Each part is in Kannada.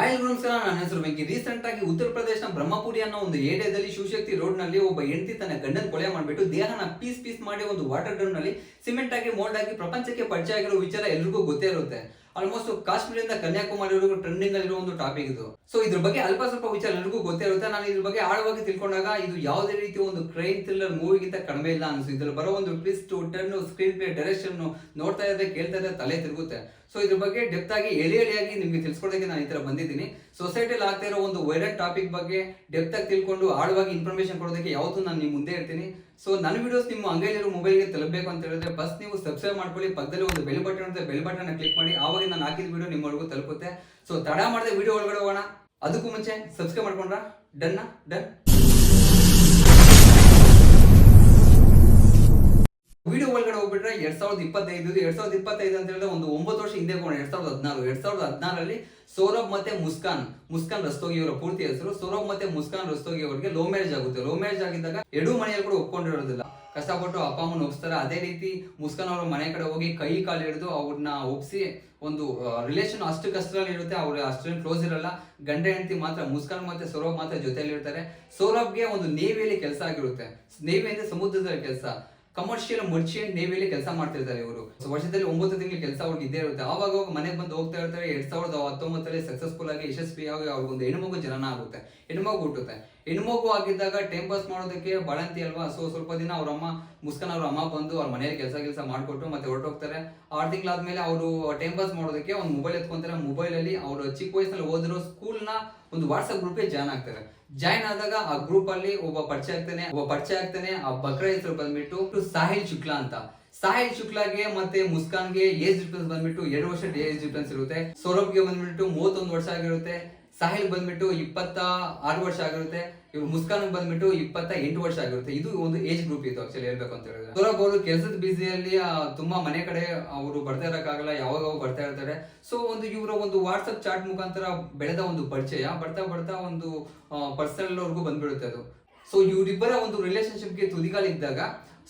ಆಯಲ್ ನಮಸ್ಕಾರ ನನ್ನ ಹೆಸರು ವೆಂಕಿ. ರೀಸೆಂಟ್ ಆಗಿ ಉತ್ತರ ಪ್ರದೇಶ ಬ್ರಹ್ಮಪುರಿ ಅನ್ನೋ ಒಂದು ಏರಿಯಾದಲ್ಲಿ ಶಿವಶಕ್ತಿ ರೋಡ್ನಲ್ಲಿ ಒಬ್ಬ ಹೆಂಡತಿ ತನ್ನ ಗಂಡನ ಕೊಳೆ ಮಾಡಿಬಿಟ್ಟು ದೇಹನ ಪೀಸ್ ಪೀಸ್ ಮಾಡಿ ಒಂದು ವಾಟರ್ ಡ್ರಮ್ನಲ್ಲಿ ಸಿಮೆಂಟ್ ಆಗಿ, ಮೋಲ್ಡ್ ಆಗಿ ಪ್ರಪಂಚಕ್ಕೆ ಪರಿಚಯ ಆಗಿರೋ ವಿಚಾರ ಎಲ್ರಿಗೂ ಗೊತ್ತೇ ಇರುತ್ತೆ. ಆಲ್ಮೋಸ್ಟ್ ಕಾಶ್ಮೀರದಿಂದ ಕನ್ಯಾಕುಮಾರಿವರೆಗೂ ಟ್ರೆಂಡಿಂಗ್ ಅಲ್ಲಿರೋ ಒಂದು ಟಾಪಿಕ್ ಇದು. ಸೊ ಇದ್ರ ಬಗ್ಗೆ ಅಲ್ಪ ಸ್ವಲ್ಪ ವಿಚಾರ ಎಲ್ರಿಗೂ ಗೊತ್ತೇ ಇರುತ್ತೆ ನಾನು ಇದ್ರ ಬಗ್ಗೆ ಆಳವಾಗಿ ತಿಳ್ಕೊಂಡಾಗ ಇದು ಯಾವುದೇ ರೀತಿ ಒಂದು ಕ್ರೈಮ್ ಥ್ರಿಲ್ಲರ್ ಮೂವಿಗಿಂತ ಕಡಿಮೆ ಇಲ್ಲ ಅನಿಸ್ತು ಇದ್ರಲ್ಲಿ ಬರೋ ಒಂದು twist turn screenplay direction ನೋಡ್ತಾ ಇದ್ರೆ ಕೇಳ್ತಾ ಇದ್ರೆ ತಲೆ ತಿರುಗುತ್ತೆ. ಸೊ ಇದ್ರ ಬಗ್ಗೆ ಡೆಪ್ತ್ ಆಗಿ, ಎಳೆ ಎಳೆಯಾಗಿ ನಿಮಗೆ ತಿಳ್ಸ್ಕೊಡೋದಕ್ಕೆ ನಾನು ಈ ತರ ಬಂದಿದ್ದೀನಿ. ಸೊಸೈಟಿಯಲ್ಲಿ ಆಗ್ತಾ ಇರೋ ಒಂದು ವೈರಲ್ ಟಾಪಿಕ್ ಬಗ್ಗೆ ಡೆಪ್ತ್ ಆಗಿ ತಿಳ್ಕೊಂಡು ಆಳವಾಗಿ ಇನ್ಫಾರ್ಮೇಶನ್ ಕೊಡೋದಕ್ಕೆ ಯಾವುದು ನಾನು ನಿಮ್ಮ ಮುಂದೆ ಇರ್ತೀನಿ. ಸೊ ನನ್ನ ವಿಡಿಯೋಸ್ ನಿಮ್ಮ ಅಂಗೈಲಿರೋ ಮೊಬೈಲ್ಗೆ ತಲುಪಬೇಕು ಅಂತ ಹೇಳಿದ್ರೆ ಫಸ್ಟ್ ನೀವು ಸಬ್ಸ್ಕ್ರೈಬ್ ಮಾಡ್ಕೊಳ್ಳಿ. ಪಕ್ಕದಲ್ಲಿ ಒಂದು ಬೆಲ್ ಬಟನ್ ಅಂತ ಬೆಲ್ ಬಟನ್ ಕ್ಲಿಕ್ ಮಾಡಿ. ಆವಾಗ ನಾನು ಹಾಕಿದ ವಿಡಿಯೋ ನಿಮ್ಮವರೆಗೂ ತಲುಪುತ್ತೆ. ಸೊ ತಡ ಮಾಡದೆ ವಿಡಿಯೋ ಒಳಗಡೆ ಹೋಗೋಣ. ಅದಕ್ಕೂ ಮುಂಚೆ ಸಬ್ಸ್ಕ್ರೈಬ್ ಮಾಡ್ಕೊಂಡ್ರ? ಡನ್ನ ಡನ್ ವಿಡಿಯೋ ಒಳಗಡೆ ಹೋಗ್ಬಿಟ್ರೆ ಎರಡ್ ಸಾವಿರದ ಇಪ್ಪತ್ತೈದು, ಎರಡ್ ಸಾವಿರದ ಇಪ್ಪತ್ತೈದು ಅಂತ ಹೇಳಿದ್ರೆ ಒಂದು ಒಂಬತ್ತು ವರ್ಷ ಹಿಂದೆ ಹೋಗೋಣ, ಎರಡ್ ಸಾವಿರದ ಹದಿನಾರು. ಎರಡ್ ಸಾವಿರದ ಹದಿನಾರಲ್ಲಿ ಸೌರಭ್ ಮತ್ತೆ ಮುಸ್ಕಾನ್ ಮುಸ್ಕಾನ್ ರಸ್ತೋಗಿ ಅವರ ಪೂರ್ತಿ ಹೆಸರು. ಸೌರಭ್ ಮತ್ತೆ ಮುಸ್ಕಾನ್ ರಸ್ತೋಗಿ ಅವರಿಗೆ ಲೋ ಮ್ಯಾರೇಜ್ ಆಗುತ್ತೆ. ಲೋ ಮ್ಯಾರೇಜ್ ಆಗಿದ್ದಾಗ ಎರಡು ಮನೆಯಲ್ಲಿ ಕೂಡ ಒಪ್ಕೊಂಡಿರೋದಿಲ್ಲ. ಕಷ್ಟಪಟ್ಟು ಅಪ್ಪ ಅಮ್ಮನ ಒಪ್ಸ್ತಾರೆ. ಅದೇ ರೀತಿ ಮುಸ್ಕಾನ್ ಅವರ ಮನೆ ಕಡೆ ಹೋಗಿ ಕೈ ಕಾಲು ಹಿಡಿದು ಅವ್ರನ್ನ ಒಪ್ಸಿ ಒಂದು ರಿಲೇಷನ್ ಅಷ್ಟು ಕಷ್ಟದಲ್ಲಿ ಇರುತ್ತೆ. ಅವ್ರ ಅಷ್ಟೇನು ಕ್ಲೋಸ್ ಇರಲ್ಲ. ಗಂಡ, ಹೆಂಡತಿ ಮಾತ್ರ, ಮುಸ್ಕಾನ್ ಮತ್ತೆ ಸೌರಭ್ ಮಾತ್ರ ಜೊತೆಯಲ್ಲಿ ಇರ್ತಾರೆ ಸೌರಭ್ಗೆ ಒಂದು ನೇವಿಯಲ್ಲಿ ಕೆಲಸ ಆಗಿರುತ್ತೆ. ನೇವಿ ಅಂದ್ರೆ ಸಮುದ್ರದಲ್ಲಿ ಕೆಲಸ. ಕಮರ್ಷಿಯಲ್ ಮರ್ಚೆಂಟ್ ನೇವಿಯಲ್ಲಿ ಕೆಲಸ ಮಾಡ್ತಿರ್ತಾರೆ ಇವರು ಸೊ ವರ್ಷದಲ್ಲಿ ಒಂಬತ್ತು ತಿಂಗಳು ಕೆಲಸ ಅವ್ರಿಗೆ ಇದ್ದೇ ಇರುತ್ತೆ. ಆವಾಗ ಮನೆಗೆ ಬಂದು ಹೋಗ್ತಾ ಇರ್ತಾರೆ. ಎರಡ್ ಸಾವಿರದ ಹತ್ತೊಂಬತ್ತರಲ್ಲಿ ಸಕ್ಸಸ್ಫುಲ್ ಆಗಿ ಯಶಸ್ವಿಯಾಗಿ ಅವ್ರಿಗೊಂದು ಹೆಣ್ಮಗು ಜನನ ಆಗುತ್ತೆ. ಹೆಣ್ಮಗು ಹುಟ್ಟುತ್ತೆ. ಹೆಣ್ಮಗು ಆಗಿದ್ದಾಗ ಟೈಮ್ ಪಾಸ್ ಮಾಡೋದಕ್ಕೆ ಬಳಂತಿ ಅಲ್ವಾ? ಸೊ ಸ್ವಲ್ಪ ದಿನ ಅವ್ರ ಅಮ್ಮ, ಮುಸ್ಕನ್ ಅವ್ರ ಅಮ್ಮ ಬಂದು ಅವ್ರ ಮನೆಯಲ್ಲಿ ಕೆಲಸ ಕೆಲಸ ಮಾಡ್ಕೊಟ್ಟು ಮತ್ತೆ ಹೊರಟೋಗ್ತಾರೆ. ಆರು ತಿಂಗಳಾದ್ಮೇಲೆ ಅವರು ಟೈಮ್ ಪಾಸ್ ಮಾಡೋದಕ್ಕೆ ಒಂದು ಮೊಬೈಲ್ ಎತ್ಕೊಂತಾರೆ. ಮೊಬೈಲ್ ಅಲ್ಲಿ ಅವರು ಚಿಕ್ಕ ವಯಸ್ಸಲ್ಲಿ ಓದಿರೋ ಸ್ಕೂಲ್ನ ಒಂದು ವಾಟ್ಸಪ್ ಗ್ರೂಪ್ಗೆ ಜಾಯ್ನ್ ಆಗ್ತಾರೆ. ಜಾಯ್ನ್ ಆದಾಗ ಆ ಗ್ರೂಪ್ ಅಲ್ಲಿ ಒಬ್ಬ ಪರಿಚಯ ಆಗ್ತಾನೆ, ಒಬ್ಬ ಪರಿಚಯ ಆಗ್ತಾನೆ, ಆ ಬಕ್ರ ಹೆಸರು ಬಂದ್ಬಿಟ್ಟು ಸಾಹಿಲ್ ಶುಕ್ಲಾ ಅಂತ. ಸಾಹಿಲ್ ಶುಕ್ಲಾಗೆ ಮತ್ತೆ ಮುಸ್ಕಾನ್ಗೆ ಏಜ್ ಡಿಫ್ರೆನ್ಸ್ ಬಂದ್ಬಿಟ್ಟು ಎರಡು ವರ್ಷ ಏಜ್ ಡಿಫ್ರೆನ್ಸ್ ಇರುತ್ತೆ. ಸೌರಭ್ಗೆ ಬಂದ್ಬಿಟ್ಟು ಮೂವತ್ತೊಂದು ವರ್ಷ ಆಗಿರುತ್ತೆ. ಸಾಹಿಲ್ ಬಂದ್ಬಿಟ್ಟು ಇಪ್ಪತ್ತ ಆರು ವರ್ಷ ಆಗಿರುತ್ತೆ, ಇವ್ರು ಮುಸ್ಕಾನ್ ಬಂದ್ಬಿಟ್ಟು ಇಪ್ಪತ್ತ ಎಂಟು ವರ್ಷ ಆಗಿರುತ್ತೆ. ಇದು ಒಂದು ಏಜ್ ಗ್ರೂಪ್ ಇತ್ತು ಆಕ್ಚುಲಿ ಹೇಳ್ಬೇಕು ಅಂತ ಹೇಳಿದ್ರೆ. ಸೌರಭ್ ಅವರು ಕೆಲಸದ ಬಿಸಿಯಲ್ಲಿ ತುಂಬಾ ಮನೆ ಕಡೆ ಅವರು ಬರ್ತಾ ಇರೋಕ್ಕಾಗಲ್ಲ, ಯಾವಾಗ ಬರ್ತಾ ಇರ್ತಾರೆ. ಸೊ ಒಂದು ಇವರ ಒಂದು ವಾಟ್ಸ್ಆಪ್ ಚಾಟ್ ಮುಖಾಂತರ ಬೆಳೆದ ಒಂದು ಪರಿಚಯ. ಬರ್ತಾ ಬರ್ತಾ ಒಂದು ಪರ್ಸನಲ್ ಅವ್ರಿಗೂ ಬಂದ್ಬಿಡುತ್ತೆ ಅದು. ಸೊ ಇವರಿಬ್ಬರ ಒಂದು ರಿಲೇಶನ್ಶಿಪ್ಗೆ ತುದಿಗಾಲಿದ್ದಾಗ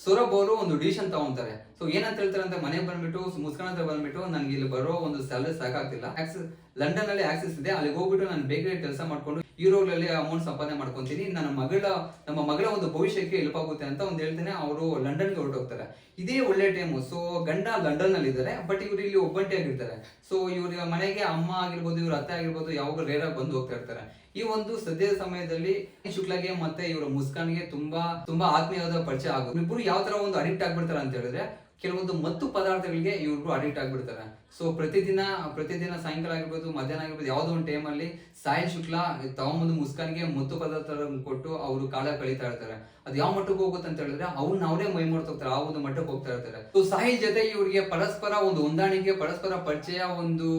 ಸೌರಭ್ ಅವರು ಒಂದು ಡಿಸಿಷನ್ ತಗೊಂತಾರೆ. ಸೊ ಏನಂತ ಹೇಳ್ತಾರೆ ಅಂತ ಮನೆಗೆ ಬಂದ್ಬಿಟ್ಟು, ಮುಸ್ಕಾನ್ ಬಂದ್ಬಿಟ್ಟು ನನಗೆ ಇಲ್ಲಿ ಬರೋ ಒಂದು ಸ್ಯಾಲರಿ ಸಾಕಾಗ್ತಿಲ್ಲ. ಆಕ್ಸಿಸ್ ಲಂಡನ್ ಅಲ್ಲಿ ಆಕ್ಸಿಸ್ ಇದೆ, ಅಲ್ಲಿಗೆ ಹೋಗ್ಬಿಟ್ಟು ನಾನು ಬೇಗ ಕೆಲಸ ಮಾಡ್ಕೊಂಡು ಯೂರೋಗಳಲ್ಲಿ ಅಮೌಂಟ್ ಸಂಪಾದನೆ ಮಾಡ್ಕೊಂತೀನಿ. ನನ್ನ ಮಗಳ, ನಮ್ಮ ಮಗಳ ಒಂದು ಭವಿಷ್ಯಕ್ಕೆ ಹೆಲ್ಪ್ ಆಗುತ್ತೆ ಅಂತ ಒಂದು ಹೇಳ್ತೇನೆ. ಅವರು ಲಂಡನ್ಗೆ ಹೊರಟೋಗ್ತಾರೆ. ಇದೇ ಒಳ್ಳೆ ಟೈಮು ಸೊ ಗಂಡ ಲಂಡನ್ನಲ್ಲಿ ಇದ್ದಾರೆ ಬಟ್ ಇವರು ಇಲ್ಲಿ ಒಬ್ಬಂಟಿ ಆಗಿರ್ತಾರೆ. ಸೊ ಇವ್ರ ಮನೆಗೆ ಅಮ್ಮ ಆಗಿರ್ಬೋದು, ಇವ್ರ ಅತ್ತೆ ಆಗಿರ್ಬೋದು ಯಾವಾಗ ರೇರ್ ಬಂದು ಹೋಗ್ತಾ ಇರ್ತಾರೆ. ಈ ಒಂದು ಸದ್ಯದ ಸಮಯದಲ್ಲಿ ಶುಕ್ಲಾಗೆ ಮತ್ತೆ ಇವರ ಮುಸ್ಕಾನ್ಗೆ ತುಂಬಾ ತುಂಬಾ ಆತ್ಮೀಯವಾದ ಪರಿಚಯ ಆಗುತ್ತೆ. ಇಬ್ಬರು ಯಾವ ತರ ಒಂದು ಅಡಿಕ್ಟ್ ಆಗ್ಬಿಡ್ತಾರೆ ಅಂತ ಹೇಳಿದ್ರೆ ಕೆಲವೊಂದು ಮತ್ತು ಪದಾರ್ಥಗಳಿಗೆ ಇವ್ರಿಗೂ ಅಡಿಕ್ಟ್ ಆಗಿಬಿಡ್ತಾರೆ. ಸೊ ಪ್ರತಿದಿನ ಪ್ರತಿದಿನ ಸಾಯಂಕಾಲ ಆಗಿರ್ಬೋದು, ಮಧ್ಯಾಹ್ನ ಆಗಿರ್ಬೋದು, ಯಾವುದೋ ಒಂದು ಟೈಮಲ್ಲಿ ಸಾಯಿಲ್ ಶುಕ್ಲಾ, ತಗೊಂಬಂದು ಮುಸ್ಕಾನ್ಗೆ ಮತ್ತು ಪದಾರ್ಥ ಕೊಟ್ಟು ಅವರು ಕಾಲ ಕಳೀತಾ ಇರ್ತಾರೆ. ಅದು ಯಾವ ಮಟ್ಟಕ್ಕೆ ಹೋಗುತ್ತೆ ಅಂತ ಹೇಳಿದ್ರೆ ಅವ್ರನ್ನ ಅವರೇ ಮೈ ಹೋಗ್ತಾರೆ ಆ ಒಂದು ಮಟ್ಟಕ್ಕೆ ಹೋಗ್ತಾ ಇರ್ತಾರೆ. ಸೊ ಸಾಯಿ ಜೊತೆ ಇವರಿಗೆ ಪರಸ್ಪರ ಒಂದು ಹೊಂದಾಣಿಕೆ, ಪರಸ್ಪರ ಪರಿಚಯ, ಒಂದು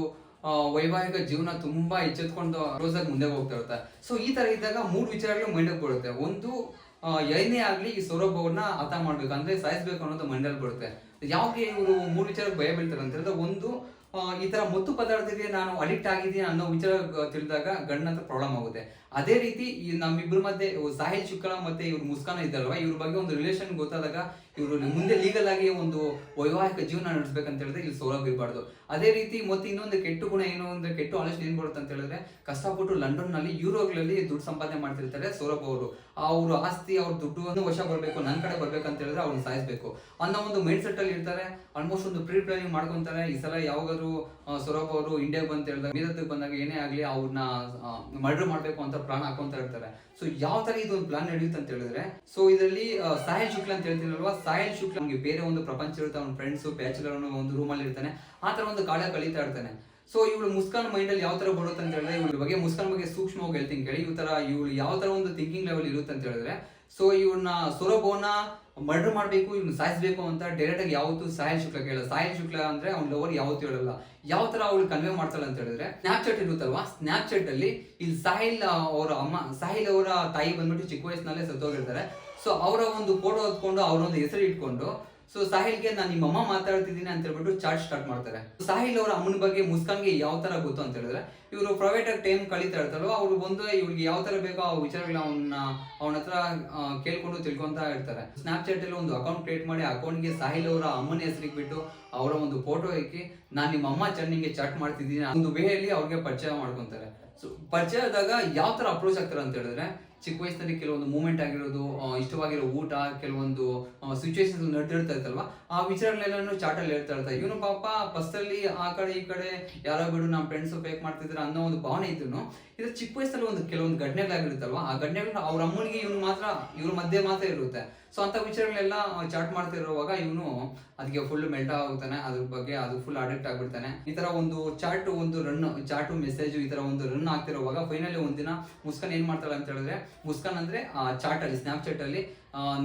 ವೈವಾಹಿಕ ಜೀವನ ತುಂಬಾ ಎಚ್ಚೆತ್ಕೊಂಡು ರೋಸಾಗಿ ಮುಂದೆ ಹೋಗ್ತಾ ಇರುತ್ತೆ. ಸೊ ಈ ತರ ಇದ್ದಾಗ ಮೂರು ವಿಚಾರಗಳು ಮೈಂಡ್ ಬರುತ್ತೆ ಒಂದು ಏನೇ ಆಗ್ಲಿ ಈ ಸ್ವರೂಪವನ್ನ ಅರ್ಥ ಮಾಡ್ಬೇಕು. ಅಂದ್ರೆ ಸಾಯಿಸ್ಬೇಕು ಅನ್ನೋದು ಮೈಂಡಲ್ಲಿ ಬರುತ್ತೆ. ಯಾವಾಗ ಇವರು ಮೂರು ವಿಚಾರಕ್ಕೆ ಭಯ ಬೀಳ್ತಾರೆ ಅಂತ ಹೇಳಿದ್ರೆ, ಒಂದು ಈ ತರ ಮುತ್ತು ಪದಾರ್ಥಕ್ಕೆ ನಾನು ಅಡಿಕ್ಟ್ ಆಗಿದ್ದೀನಿ ಅನ್ನೋ ವಿಚಾರ ತಿಳಿದಾಗ ಗಂಡ ಪ್ರಾಬ್ಲಮ್ ಆಗುತ್ತೆ. ಅದೇ ರೀತಿ ಈ ನಮ್ಮಿಬ್ಬರ ಮಧ್ಯೆ ಸಾಹಿಲ್ ಶುಕ್ಲಾ ಮತ್ತೆ ಇವ್ರು ಮುಸ್ಕಾನ ಇದ್ದಲ್ವಾ ಇವ್ರ ಬಗ್ಗೆ ಒಂದು ರಿಲೇಷನ್ ಗೊತ್ತಾದಾಗ ಇವರು ಮುಂದೆ ಲೀಗಲ್ ಆಗಿ ಒಂದು ವೈವಾಹಿಕ ಜೀವನ ನಡೆಸ್ಬೇಕಂತ ಹೇಳಿದ್ರೆ ಇಲ್ಲಿ ಸೌರಭ್ ಇರಬಾರ್ದು ಅದೇ ರೀತಿ ಮತ್ತೆ ಇನ್ನೊಂದು ಕೆಟ್ಟು ಗುಣ ಏನು ಅಂದ್ರೆ ಕೆಟ್ಟು ಆಲೋಚನೆ ಏನ್ ಬರುತ್ತೆ ಅಂತ ಹೇಳಿದ್ರೆ ಕಷ್ಟಪಟ್ಟು ಲಂಡನ್ನಲ್ಲಿ ಯೂರೋಗಳಲ್ಲಿ ದುಡ್ಡು ಸಂಪಾದನೆ ಮಾಡ್ತಿರ್ತಾರೆ ಸೌರಭ್ ಅವರು. ಅವ್ರ ಆಸ್ತಿ, ಅವ್ರ ದುಡ್ಡು ವಶ ಬರಬೇಕು ನನ್ನ ಕಡೆ ಬರ್ಬೇಕಂತ ಹೇಳಿದ್ರೆ ಅವ್ರನ್ನ ಸಾಯಿಸ್ಬೇಕು. ಅನ್ನೋ ಒಂದು ಮೈಂಡ್ ಸೆಟ್ ಅಲ್ಲಿ ಇರ್ತಾರೆ. ಆಲ್ಮೋಸ್ಟ್ ಒಂದು ಪ್ರೀ ಪ್ಲಾನಿಂಗ್ ಮಾಡ್ಕೊಂತಾರೆ. ಈ ಸಲ ಯಾವಾಗಾದ್ರೂ ಸೌರಭ್ ಅವರು ಇಂಡಿಯಾಗೆ ಬಂತ ಹೇಳಿದಾಗ ಮೀರತ್ಗೆ ಬಂದಾಗ ಏನೇ ಆಗಲಿ ಅವ್ರನ್ನ ಮರ್ಡರ್ ಮಾಡಬೇಕು ಅಂತ ಪ್ರಾಣ ಹಾಕೊಂತ ಇರ್ತಾರೆ. ಸೊ ಯಾವ ತರ ಇದೊಂದು ಪ್ಲಾನ್ ನಡೆಯುತ್ತೆ ಅಂತ ಹೇಳಿದ್ರೆ ಸೊ ಇದರಲ್ಲಿ ಸಾಹಿಲ್ ಶುಕ್ಲ ಅಂತ ಹೇಳ್ತೀನಲ್ವಾ ಸಾಹಿಲ್ ಶುಕ್ಲ ನಮಗೆ ಬೇರೆ ಒಂದು ಪ್ರಪಂಚ ಇರುತ್ತೆ ಅವ್ನ ಫ್ರೆಂಡ್ಸ್ ಬ್ಯಾಚುಲರ್ ಒಂದು ರೂಮಲ್ಲಿ ಇರ್ತಾನೆ ಆ ತರ ಒಂದು ಕಾಳ ಕಳೀತಾ ಇರ್ತಾನೆ. ಸೊ ಇವಳು ಮುಸ್ಕಾನ್ ಮೈಂಡ್ ಅಲ್ಲಿ ಯಾವ ತರ ಬರುತ್ತೆ ಅಂತ ಹೇಳಿದ್ರೆ ಇವಳ ಬಗ್ಗೆ ಮುಸ್ಕಾನ್ ಬಗ್ಗೆ ಸೂಕ್ಷ್ಮವಾಗಿ ಹೇಳ್ತೀನಿ ಕೇಳಿ. ಇವ್ ತರ ಇವಳು ಯಾವ ತರ ಒಂದು ಥಿಂಕಿಂಗ್ ಲೆವೆಲ್ ಇರುತ್ತೆ ಅಂತ ಹೇಳಿದ್ರೆ ಸೊ ಇವನ್ನ ಸೊರಬೋನ ಮರ್ಡರ್ ಮಾಡಬೇಕು, ಇವ್ನ ಸಾಯಿಸಬೇಕು ಅಂತ ಡೈರೆಕ್ಟ್ ಆಗಿ ಯಾವತ್ತು ಸಾಹಿಲ್ ಶುಕ್ಲ ಕೇಳಲ್ಲ. ಸಾಹಿಲ್ ಶುಕ್ಲ ಅಂದ್ರೆ ಅವ್ನ ಲವರ್ ಯಾವತ್ತು ಹೇಳಲ್ಲ. ಯಾವ ತರ ಅವಳು ಕನ್ವೆ ಮಾಡ್ತಾಳೆ ಅಂತ ಹೇಳಿದ್ರೆ ಸ್ನ್ಯಾಪ್ಚಾಟ್ ಇರುತ್ತಲ್ವಾ? ಸ್ನ್ಯಾಪ್ಚಾಟ್ ಅಲ್ಲಿ ಇಲ್ಲಿ ಸಾಹಿಲ್ ಅವರ ಅಮ್ಮ, ಸಾಹಿಲ್ ಅವರ ತಾಯಿ ಬಂದ್ಬಿಟ್ಟು ಚಿಕ್ಕ ವಯಸ್ಸಿನಲ್ಲೇ ಸತ್ತೋಗಿರ್ತಾರೆ. ಸೊ ಅವರ ಒಂದು ಫೋಟೋ ಹೊತ್ಕೊಂಡು ಅವರೊಂದು ಹೆಸರು ಇಟ್ಕೊಂಡು ಸೊ ಸಾಹಿಲ್ಗೆ ನಾನು ನಿಮ್ಮ ಅಮ್ಮ ಮಾತಾಡ್ತಿದ್ದೀನಿ ಅಂತ ಹೇಳ್ಬಿಟ್ಟು ಚಾರ್ಜ್ ಸ್ಟಾರ್ಟ್ ಮಾಡ್ತಾರೆ. ಸಾಹಿಲ್ ಅವರ ಅಮ್ಮನ ಬಗ್ಗೆ ಮುಸ್ಕಾನ್ಗೆ ಯಾವ ತರ ಗೊತ್ತು ಅಂತ ಹೇಳಿದ್ರೆ, ಇವರು ಪ್ರೈವೇಟ್ ಆಗಿ ಟೈಮ್ ಕಳೀತಾ ಇರ್ತಾರೋ ಅವ್ರು ಬಂದು ಇವ್ರಿಗೆ ಯಾವ ತರ ಬೇಕೋ ಆ ವಿಚಾರಗಳನ್ನ ಅವನ್ನ ಅವನ ಹತ್ರ ಕೇಳ್ಕೊಂಡು ತಿಳ್ಕೊಂತ ಇರ್ತಾರೆ. ಸ್ನಾಪ್ಚಾಟ್ ಅಲ್ಲಿ ಒಂದು ಅಕೌಂಟ್ ಕ್ರಿಯೇಟ್ ಮಾಡಿ ಅಕೌಂಟ್ಗೆ ಸಾಹಿಲ್ ಅವರ ಅಮ್ಮನ ಹೆಸರಿಗೆ ಬಿಟ್ಟು ಅವರ ಒಂದು ಫೋಟೋ ಹಾಕಿ, ನಾನು ನಿಮ್ಮ ಅಮ್ಮ ಚೆನ್ನಿಗೆ ಚಾಟ್ ಮಾಡ್ತಿದ್ದೀನಿ, ಒಂದು ವೇಯಲ್ಲಿ ಅವ್ರಿಗೆ ಪರಿಚಯ ಮಾಡ್ಕೊಂತಾರೆ. ಸೊ ಪರಿಚಯ ಆದಾಗ ಯಾವ ತರ ಅಪ್ರೋಚ್ ಆಗ್ತಾರೆ ಅಂತ ಹೇಳಿದ್ರೆ ಚಿಕ್ಕ ವಯಸ್ಸಲ್ಲಿ ಕೆಲವೊಂದು ಮೂಮೆಂಟ್ ಆಗಿರೋದು ಇಷ್ಟವಾಗಿರೋ ಊಟ, ಕೆಲವೊಂದು ಸಿಚುವೇಶನ್ಸ್ ನಡೆದಿರ್ತಾ ಇರ್ತಲ್ವ ಆ ವಿಚಾರಗಳೆಲ್ಲನೂ ಚಾಟಲ್ಲಿ ಹೇಳ್ತಾ ಇರ್ತಾರೆ ಇವನು ಪಾಪ ಬಸ್ಸಲ್ಲಿ ಆ ಕಡೆ ಈ ಕಡೆ, ಯಾರೋ ಬಿಡು ನಮ್ಮ ಫ್ರೆಂಡ್ಸ್ ಫೇಕ್ ಮಾಡ್ತಿದ್ರು ಅನ್ನೋ ಒಂದು ಭಾವನೆ ಇದ್ರು ಇದು ಚಿಕ್ಕ ವಯಸ್ಸಲ್ಲಿ ಒಂದು ಕೆಲವೊಂದು ಘಟನೆಗಳಾಗಿರುತ್ತಲ್ವಾ? ಆ ಘಟನೆಗಳು ಅವ್ರ ಅಮ್ಮನಿಗೆ ಇವನು ಮಾತ್ರ, ಇವ್ರ ಮಧ್ಯೆ ಮಾತ್ರ ಇರುತ್ತೆ. ಸೊ ಅಂತ ವಿಚಾರಗಳೆಲ್ಲ ಚಾಟ್ ಮಾಡ್ತಿರುವಾಗ ಇವನು ಅದಕ್ಕೆ ಫುಲ್ ಮೆಲ್ಟ್ ಆಗುತ್ತಾನೆ ಅದ್ರ ಬಗ್ಗೆ ಅದು ಫುಲ್ ಅಡಿಕ್ಟ್ ಆಗ್ಬಿಡ್ತಾನೆ. ಈ ತರ ಒಂದು ಚಾಟ್, ಒಂದು ರನ್ ಚಾಟು ಮೆಸೇಜ್ ಈ ತರ ಒಂದು ರನ್ ಆಗ್ತಿರುವಾಗ ಫೈನಲಿ ಒಂದಿನ ಮುಸ್ಕನ್ ಏನ್ ಮಾಡ್ತಾಳೆ ಅಂತ ಹೇಳಿದ್ರೆ, ಮುಸ್ಕನ್ ಅಂದ್ರೆ ಚಾಟ್ ಅಲ್ಲಿ ಸ್ನಾಪ್ ಅಲ್ಲಿ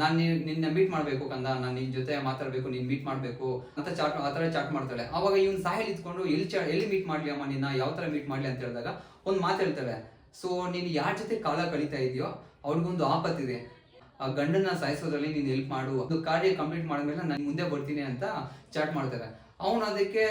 ನಾನು ನಿನ್ನ ಮೀಟ್ ಮಾಡಬೇಕು ಕಂದ, ನಾನು ನಿನ್ನ ಜೊತೆ ಮಾತಾಡಬೇಕು, ನೀನು ಮೀಟ್ ಮಾಡಬೇಕು, ಅಂತ ಚಾಟ್, ಆ ತರ ಚಾಟ್ ಮಾಡ್ತಾಳೆ. ಅವಾಗ ಇವ್ನು ಸಾಹಿಲ್ ಇದ್ಕೊಂಡು ಎಲ್ಲಿ ಚಾ, ಎಲ್ಲಿ ಮೀಟ್ ಮಾಡ್ಲಿ ಅಮ್ಮ ನಿನ್ನ, ಯಾವ ತರ ಮೀಟ್ ಮಾಡ್ಲಿ ಅಂತ ಹೇಳಿದಾಗ, ಒಂದು ಮಾತು ಹೇಳ್ತಾಳೆ. ಸೊ ನೀನು ಯಾರ ಜೊತೆ ಕಾಲ ಕಳೀತಾ ಇದೆಯೋ ಅವ್ರಿಗೊಂದು ಆಪತ್ತಿದೆ. ಆ ಗಂಡನ್ನ ಸಾಯಿಸೋದ್ರಲ್ಲಿ ನೀನು ಹೆಲ್ಪ್ ಮಾಡು ಅದು ಕಾರ್ಯ ಕಂಪ್ಲೀಟ್ ಮಾಡಿದ್ಮೇಲೆ ನಾನು ಮುಂದೆ ಬರ್ತೀನಿ ಅಂತ ಚಾಟ್ ಮಾಡ್ತಾರೆ. ಅವನು ಅದಕ್ಕೆ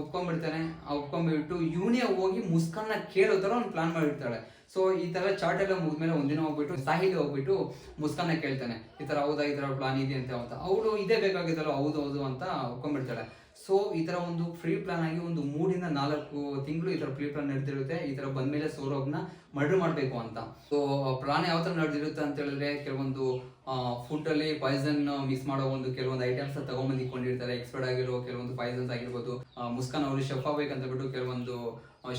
ಒಪ್ಕೊಂಡ್ಬಿಡ್ತಾನೆ. ಒಪ್ಕೊಂಡ್ಬಿಟ್ಟು ಇವನೇ ಹೋಗಿ ಮುಸ್ಕನ್ನ ಕೇಳೋ ಥರ ಅವ್ನು ಪ್ಲಾನ್ ಮಾಡಿರ್ತಾಳೆ. ಸೊ ಈ ತರ ಚಾಟ್ ಎಲ್ಲ ಮುಗಿದ್ಮೇಲೆ ಒಂದಿನ ಹೋಗ್ಬಿಟ್ಟು, ಸಾಹಿಲ್ ಹೋಗ್ಬಿಟ್ಟು ಮುಸ್ಕನ್ನ ಕೇಳ್ತಾನೆ. ಈ ತರ ಹೌದಾ, ಈ ತರ ಪ್ಲಾನ್ ಇದೆ ಅಂತ ಅಂತ. ಅವಳು ಇದೇ ಬೇಕಾಗಿದ್ದಲ್ಲ, ಹೌದು ಹೌದು ಅಂತ ಒಪ್ಕೊಂಡ್ಬಿಡ್ತಾಳೆ. ಸೊ ಈ ತರ ಒಂದು ಫ್ರೀ ಪ್ಲಾನ್ ಆಗಿ ಒಂದು ಮೂರಿಂದ ನಾಲ್ಕು ತಿಂಗಳು ಈ ತರ ಫ್ರೀ ಪ್ಲಾನ್ ನಡೆದಿರುತ್ತೆ. ಈ ತರ ಬಂದ್ಮೇಲೆ ಸೌರವ್ನ ಮರ್ಡರ್ ಮಾಡಬೇಕು ಅಂತ. ಸೊ ಪ್ಲಾನ್ ಯಾವ ತರ ನಡೆದಿರುತ್ತೆ ಅಂತ ಹೇಳಿದ್ರೆ, ಕೆಲವೊಂದು ಫುಡ್ ಅಲ್ಲಿ ಪಾಯ್ಸನ್ ಮಿಸ್ ಮಾಡೋ ಒಂದು ಕೆಲವೊಂದು ಐಟಮ್ಸ್ ತಗೊಂಬಂದು ಇಟ್ಕೊಂಡಿರ್ತಾರೆ. ಎಕ್ಸ್ಪರ್ಟ್ ಆಗಿರೋ ಕೆಲವೊಂದು ಪಾಯ್ಸನ್ಸ್ ಆಗಿರ್ಬೋದು ಮುಸ್ಕಾನ್ ಅವರು ಶೆಫ್ ಆಗ್ಬೇಕಂತ ಬಿಟ್ಟು ಕೆಲವೊಂದು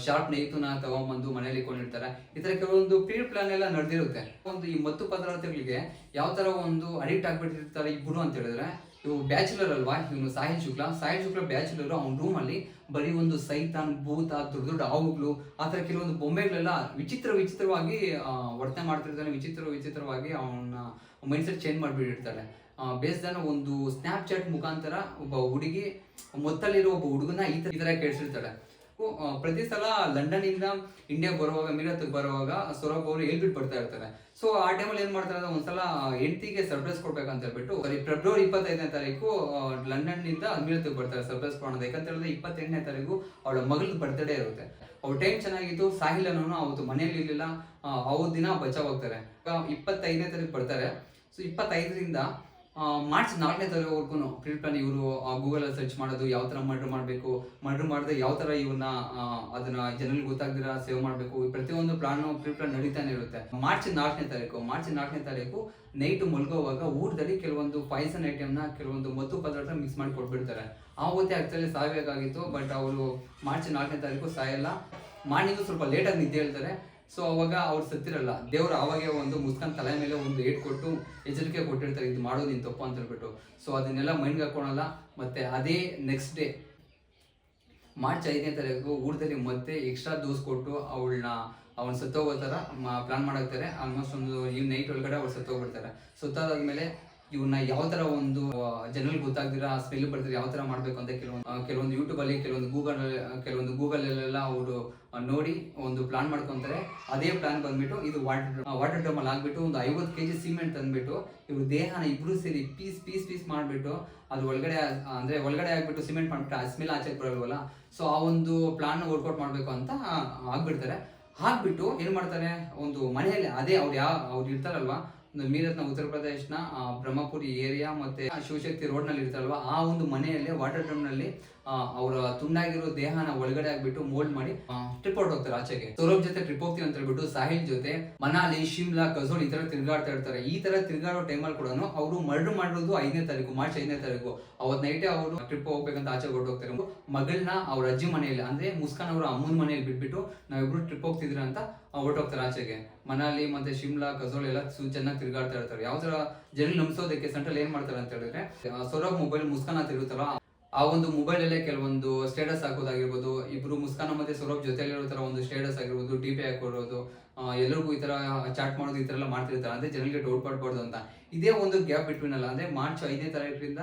ಶಾರ್ಪ್ ನೈತುನ ತಗೊಂಬಂದು ಮನೆಯಲ್ಲಿ ಇಟ್ಕೊಂಡಿರ್ತಾರೆ. ಈ ತರ ಕೆಲವೊಂದು ಪ್ರೀ ಪ್ಲಾನ್ ಎಲ್ಲ ನಡೆದಿರುತ್ತೆ. ಒಂದು ಈ ಮತ್ತು ಪದಾರ್ಥಗಳಿಗೆ ಯಾವ ತರ ಒಂದು ಅಡಿಕ್ಟ್ ಆಗ್ಬಿಟ್ಟಿರ್ತಾರೆ ಇಬ್ಬರು ಅಂತ ಹೇಳಿದ್ರೆ ಇವು ಬ್ಯಾಚುಲರ್ ಅಲ್ವಾ? ಇವನು ಸಾಹಿಲ್ ಶುಕ್ಲಾ. ಸಾಹಿಲ್ ಶುಕ್ಲಾ ಬ್ಯಾಚುಲರ್ ಅವ್ನ ರೂಮ್ ಅಲ್ಲಿ ಬರೀ ಒಂದು ಸೈತಾನ್, ಭೂತ, ದೊಡ್ಡ ದೊಡ್ಡ ಹಾವುಗಳು, ಆ ಥರ ಕೆಲವೊಂದು ಬೊಂಬೆಗಳೆಲ್ಲ ವಿಚಿತ್ರ ವಿಚಿತ್ರವಾಗಿ ವರ್ತನೆ ಮಾಡ್ತಿರ್ತಾನೆ. ವಿಚಿತ್ರ ವಿಚಿತ್ರವಾಗಿ ಅವನ ಮೈಂಡ್ ಸೆಟ್ ಚೇಂಜ್ ಮಾಡಿಬಿಟ್ಟಿರ್ತಾಳೆ. ಬೇಸ್ದಾನ ಒಂದು ಸ್ನ್ಯಾಪ್ಚಾಟ್ ಮುಖಾಂತರ ಒಬ್ಬ ಹುಡುಗಿ, ಮೊತ್ತಲ್ಲಿರೋ ಒಬ್ಬ ಹುಡುಗನ ಈ ತರ ಈ ತರ ಕೇಳಿಸಿರ್ತಾಳೆ. ಪ್ರತಿ ಸಲ ಲಂಡನ್ ಇಂದ ಇಂಡಿಯಾ ಬರುವಾಗ ಮೀರತ್ ಬರುವಾಗ ಸೌರಭ್ ಅವರು ಹೇಳ್ಬಿಟ್ಟು ಬರ್ತಾ ಇರ್ತಾರೆ. ಸೊ ಆ ಟೈಮಲ್ಲಿ ಏನ್ ಮಾಡ್ತಾರೆ ಅಂದ್ರೆ ಒಂದ್ಸಲ ಹೆಂಡತಿಗೆ ಸರ್ಪ್ರೈಸ್ ಕೊಡ್ಬೇಕಂತ ಹೇಳ್ಬಿಟ್ಟು ಫೆಬ್ರವರಿ ಇಪ್ಪತ್ತೈದನೇ ತಾರೀಕು ಲಂಡನ್ನಿಂದ ಮೀರತ್ಗೆ ಬರ್ತಾರೆ ಸರ್ಪ್ರೈಸ್ ಕೊಡೋದು. ಯಾಕಂತ ಹೇಳಿದ್ರೆ ಇಪ್ಪತ್ತೆಂಟನೇ ತಾರೀಕು ಅವಳ ಮಗಳ ಬರ್ತ್ಡೇ ಇರುತ್ತೆ. ಅವ್ರ ಟೈಮ್ ಚೆನ್ನಾಗಿತ್ತು ಸಾಹಿಲ್ ಅನ್ನೋನು ಅವತ್ತು ಮನೆಯಲ್ಲಿ ಇರ್ಲಿಲ್ಲ. ಅವ್ರ ದಿನ ಬಚಾವ್ ಹೋಗ್ತಾರೆ ಇಪ್ಪತ್ತೈದನೇ ತಾರೀಕು ಬರ್ತಾರೆ. ಸೊ ಇಪ್ಪತ್ತೈದರಿಂದ ಮಾರ್ಚ್ ನಾಲ್ಕನೇ ತಾರೀಕುವರೆಗೂ ಕ್ರೆಡಿಟ್ ಪ್ಲಾನ್ ಇವರು ಗೂಗಲಲ್ಲಿ ಸರ್ಚ್ ಮಾಡೋದು, ಯಾವ ಥರ ಮರ್ಡರ್ ಮಾಡಬೇಕು ಮರ್ಡರ್ ಮಾಡಿದ್ರೆ ಯಾವ ಥರ ಇವನ್ನ ಅದನ್ನ ಜನರಿಗೆ ಗೊತ್ತಾಗ್ದಿರ ಸೇವ್ ಮಾಡಬೇಕು ಪ್ರತಿಯೊಂದು ಪ್ಲಾನ್ ಕ್ರೆಡಿಟ್ ಪ್ಲಾನ್ ನಡೀತಾನೆ ಇರುತ್ತೆ. ಮಾರ್ಚ್ ನಾಲ್ಕನೇ ತಾರೀಕು ಮಾರ್ಚ್ ನಾಲ್ಕನೇ ತಾರೀಕು ನೈಟ್ ಮಲ್ಗೋವಾಗ ಊಟದಲ್ಲಿ ಕೆಲವೊಂದು ಪಾಯ್ಸನ್ ಐಟಮ್ನ ಕೆಲವೊಂದು ಮದ್ದು ಪದಾರ್ಥ ಮಿಕ್ಸ್ ಮಾಡಿ ಕೊಟ್ಬಿಡ್ತಾರೆ. ಆ ಹೊತ್ತೆ ಆಕ್ಚುಲಿ ಸಾಯಬೇಕಾಗಿತ್ತು ಬಟ್ ಅವರು ಮಾರ್ಚ್ ನಾಲ್ಕನೇ ತಾರೀಕು ಸಾಯಲ್ಲ. ಮಾರ್ನಿಂಗು ಸ್ವಲ್ಪ ಲೇಟಾಗಿ ನಿದ್ದೆ ಹೇಳ್ತಾರೆ. ಸೊ ಅವಾಗ ಅವ್ರು ಸತ್ತಿರಲ್ಲ. ದೇವ್ರು ಅವಾಗೆ ಒಂದು ಮುಸ್ಕನ್ ತಲೆ ಮೇಲೆ ಒಂದು ಏಟ್ ಕೊಟ್ಟು ಎಚ್ಚರಿಕೆ ಕೊಟ್ಟಿರ್ತಾರೆ, ಇದು ಮಾಡೋದು ನೀನು ತಪ್ಪು ಅಂತ ಹೇಳ್ಬಿಟ್ಟು. ಸೊ ಅದನ್ನೆಲ್ಲ ಮೈಂಡ್ಗೆ ಹಾಕೊಳಲ್ಲ. ಮತ್ತೆ ಅದೇ ನೆಕ್ಸ್ಟ್ ಡೇ ಮಾರ್ಚ್ ಐದನೇ ತಾರೀಕು ಊಟದಲ್ಲಿ ಮತ್ತೆ ಎಕ್ಸ್ಟ್ರಾ ಡೋಸ್ ಕೊಟ್ಟು ಅವಳನ್ನ, ಅವನ್ ಸತ್ತೋಗೋ ಥರ ಪ್ಲಾನ್ ಮಾಡಾಕ್ತಾರೆ. ಆಲ್ಮೋಸ್ಟ್ ಒಂದು ಈ ನೈಟ್ ಒಳಗಡೆ ಅವ್ರು ಸತ್ತೋಗ್ಬಿಡ್ತಾರೆ. ಸತ್ತಾದ್ಮೇಲೆ ಇವನ್ನ ಯಾವ ತರ ಒಂದು ಜನರಲ್ ಗೊತ್ತಾಗ್ದಿರ ಸ್ಮೆಲ್ ಬರ್ತಾರೆ ಯಾವ ತರ ಮಾಡ್ಬೇಕು ಅಂತ ಕೆಲವೊಂದು ಕೆಲವೊಂದು ಯೂಟ್ಯೂಬ್ ಅಲ್ಲಿ, ಕೆಲವೊಂದು ಗೂಗಲ್ ಕೆಲವೊಂದು ಗೂಗಲ್ ಅಲ್ಲೆಲ್ಲ ಅವರು ನೋಡಿ ಒಂದು ಪ್ಲಾನ್ ಮಾಡ್ಕೊಂತಾರೆ. ಅದೇ ಪ್ಲಾನ್ ಬಂದ್ಬಿಟ್ಟು ಇದು ವಾಟರ್ ವಾಟರ್ ಡ್ರಮ್ ಅಲ್ಲಿ ಆಗ್ಬಿಟ್ಟು ಒಂದು ಐವತ್ತು ಕೆಜಿ ಸಿಮೆಂಟ್ ತಂದ್ಬಿಟ್ಟು, ಇವ್ರ ದೇಹನ ಇಬ್ರು ಸೇರಿ ಪೀಸ್ ಪೀಸ್ ಪೀಸ್ ಮಾಡ್ಬಿಟ್ಟು ಅದು ಒಳಗಡೆ ಅಂದ್ರೆ ಒಳಗಡೆ ಆಗ್ಬಿಟ್ಟು ಸಿಮೆಂಟ್ ಮಾಡ್ಬಿಟ್ಟು, ಆ ಸ್ಮೆಲ್ ಆಚೆ ಬರಲ್ವಲ್ಲ? ಸೊ ಆ ಒಂದು ಪ್ಲಾನ್ ವರ್ಕೌಟ್ ಮಾಡ್ಬೇಕು ಅಂತ ಆಗ್ಬಿಡ್ತಾರೆ ಹಾಕ್ಬಿಟ್ಟು ಏನ್ ಮಾಡ್ತಾರೆ? ಒಂದು ಮನೆಯಲ್ಲಿ ಅದೇ ಅವ್ರು ಯಾವ ಅವ್ರು ಇರ್ತಾರಲ್ವಾ ಮೀರತ್ನ ಉತ್ತರ ಪ್ರದೇಶನ ಬ್ರಹ್ಮಪುರಿ ಏರಿಯಾ ಮತ್ತೆ ಶಿವಶಕ್ತಿ ರೋಡ್ನಲ್ಲಿ ಇರ್ತಾರಲ್ವಾ ಆ ಒಂದು ಮನೆಯಲ್ಲಿ ವಾಟರ್ ಡ್ರಮ್ನಲ್ಲಿ ಅವರ ತುಂಡಾಗಿರೋ ದೇಹನ ಒಳಗಡೆ ಆಗ್ಬಿಟ್ಟು ಮೋಲ್ಡ್ ಮಾಡಿ ಟ್ರಿಪ್ ಹೊರಟು ಹೋಗ್ತಾರೆ ಆಚೆಗೆ. ಸೌರಭ್ ಜೊತೆ ಟ್ರಿಪ್ ಹೋಗ್ತೀವಿ ಅಂತ ಹೇಳ್ಬಿಟ್ಟು ಸಾಹಿಲ್ ಜೊತೆ, ಮನಾಲಿ, ಶಿಮ್ಲಾ, ಕಸೋಲ್ ಈ ತರ ತಿರ್ಗಾಡ್ತಾ ಇರ್ತಾರೆ. ಈ ತರ ತಿರ್ಗಾಡೋ ಟೈಮಲ್ಲಿ ಕೂಡ ಅವರು ಮರ್ಡರ್ ಮಾಡಿರೋದು ಐದನೇ ತಾರೀಕು, ಮಾರ್ಚ್ ಐದನೇ ತಾರೀಕು. ಅವತ್ ನೈಟೇ ಅವರು ಟ್ರಿಪ್ ಹೋಗ್ಬೇಕಂತ ಆಚೆ ಹೋಗ್ತಾರೆ ಮಗಳನ್ನ ಅವ್ರ ಅಜ್ಜಿ ಮನೆಯಲ್ಲಿ, ಅಂದ್ರೆ ಮುಸ್ಕಾನ್ ಅವರ ಅಮ್ಮನ ಮನೆಯಲ್ಲಿ ಬಿಟ್ಬಿಟ್ಟು ನಾವಿಬ್ರು ಟ್ರಿಪ್ ಹೋಗ್ತಿದ್ರ ಅಂತ ಹೊರಟೋಗ್ತಾರೆ ಆಚೆಗೆ. ಮನಾಲಿ ಮತ್ತೆ ಶಿಮ್ಲಾ, ಕಸೋಲ್ ಎಲ್ಲ ಚೆನ್ನಾಗಿ ತಿರ್ಗಾಡ್ತಾ ಇರ್ತಾರೆ. ಯಾವ ತರ ಜನ ನಂಬಿಸೋದಕ್ಕೆ ಸೆಂಟ್ರಲ್ ಏನ್ ಮಾಡ್ತಾರೆ ಅಂತ ಹೇಳಿದ್ರೆ ಸೌರಭ್ ಮೊಬೈಲ್ ಮುಸ್ಕಾನ ತಿರುಗುತ್ತಲ್ಲ ಆ ಒಂದು ಮೊಬೈಲ್ ಅಲ್ಲೇ ಕೆಲವೊಂದು ಸ್ಟೇಟಸ್ ಹಾಕೋದಾಗಿರ್ಬೋದು, ಇಬ್ರು ಮುಸ್ಕಾನ ಮತ್ತೆ ಸೌರಭ್ ಜೊತೆಲಿರೋ ತರ ಒಂದು ಸ್ಟೇಟಸ್ ಆಗಿರ್ಬೋದು ಡಿ ಪಿ ಹಾಕೊಡೋದು ಎಲ್ಲರಿಗೂ ಈ ತರ ಚಾಟ್ ಮಾಡೋದು ಈ ತರ ಎಲ್ಲ ಮಾಡ್ತಿರ್ತಾರೆ. ಅಂದ್ರೆ ಜನರಿಗೆ ಡೌಟ್ ಪಡ್ಬಾರ್ದು ಅಂತ. ಇದೇ ಒಂದು ಗ್ಯಾಪ್ ಬಿಟ್ವೀನ್ ಅಲ್ಲ, ಅಂದ್ರೆ ಮಾರ್ಚ್ ಐದನೇ ತಾರೀಕಿಂದ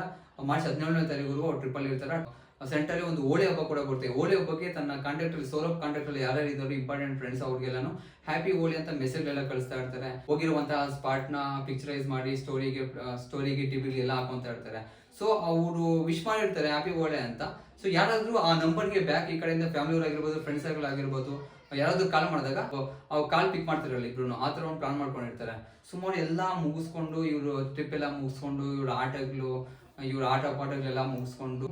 ಮಾರ್ಚ್ ಹದಿನೇಳನೇ ತಾರೀಕು ಟ್ರಿಪ್ ಅಲ್ಲಿ ಇರ್ತಾರೆ. ಸೆಂಟರ್ ಒಂದು ಹೋಳಿ ಹಬ್ಬ ಕೂಡ ಬರುತ್ತೆ ಹೋಳಿ ಹಬ್ಬಕ್ಕೆ ತನ್ನ ಕಾಂಟ್ಯಾಕ್ಟ್ ಅಲ್ಲಿ ಸೌರಭ್ ಕಾಂಟ್ಯಾಕ್ಟ್ ಅಲ್ಲಿ ಯಾರ್ಯಾರು ಇದ್ದಾರೆ ಇಂಪಾರ್ಟೆಂಟ್ ಫ್ರೆಂಡ್ಸ್ ಅವ್ರಿಗೆಲ್ಲಾನು ಹ್ಯಾಪಿ ಹೋಳಿ ಅಂತ ಮೆಸೇಜ್ ಎಲ್ಲ ಕಳಿಸ್ತಾ ಇರ್ತಾರೆ. ಹೋಗಿರುವಂತಹ ಸ್ಪಾಟ್ನ ಪಿಕ್ಚರೈಸ್ ಮಾಡಿ ಸ್ಟೋರಿಗೆ ಸ್ಟೋರಿಗೆ ಟಿವಿಗೆ ಎಲ್ಲ ಹಾಕೊಂತ ಇರ್ತಾರೆ. ಸೊ ಅವರು ವಿಶ್ ಮಾಡಿರ್ತಾರೆ ಹ್ಯಾಪಿ ಹೋಳಿ ಅಂತ. ಸೊ ಯಾರಾದ್ರೂ ಆ ನಂಬರ್ಗೆ ಬ್ಯಾಕ್ ಈ ಕಡೆಯಿಂದ ಫ್ಯಾಮಿಲಿ ಆಗಿರ್ಬೋದು ಫ್ರೆಂಡ್ಸ್ ಸರ್ಕಲ್ ಆಗಿರ್ಬೋದು, ಯಾರಾದ್ರೂ ಕಾಲ್ ಮಾಡಿದಾಗ ಅವ್ರು ಕಾಲ್ ಪಿಕ್ ಮಾಡ್ತಿರಲ್ಲ ಇಬ್ರು ಆ ಥರ ಒಂದು ಪ್ಲಾನ್ ಮಾಡ್ಕೊಂಡಿರ್ತಾರೆ. ಸುಮಾರು ಎಲ್ಲ ಮುಗಿಸ್ಕೊಂಡು, ಇವರು ಟ್ರಿಪ್ ಎಲ್ಲ ಮುಗಿಸ್ಕೊಂಡು, ಇವ್ರ ಆಟಗಳು, ಇವ್ರ ಆಟ ಪಾಠಗಳೆಲ್ಲ ಮುಗಿಸ್ಕೊಂಡು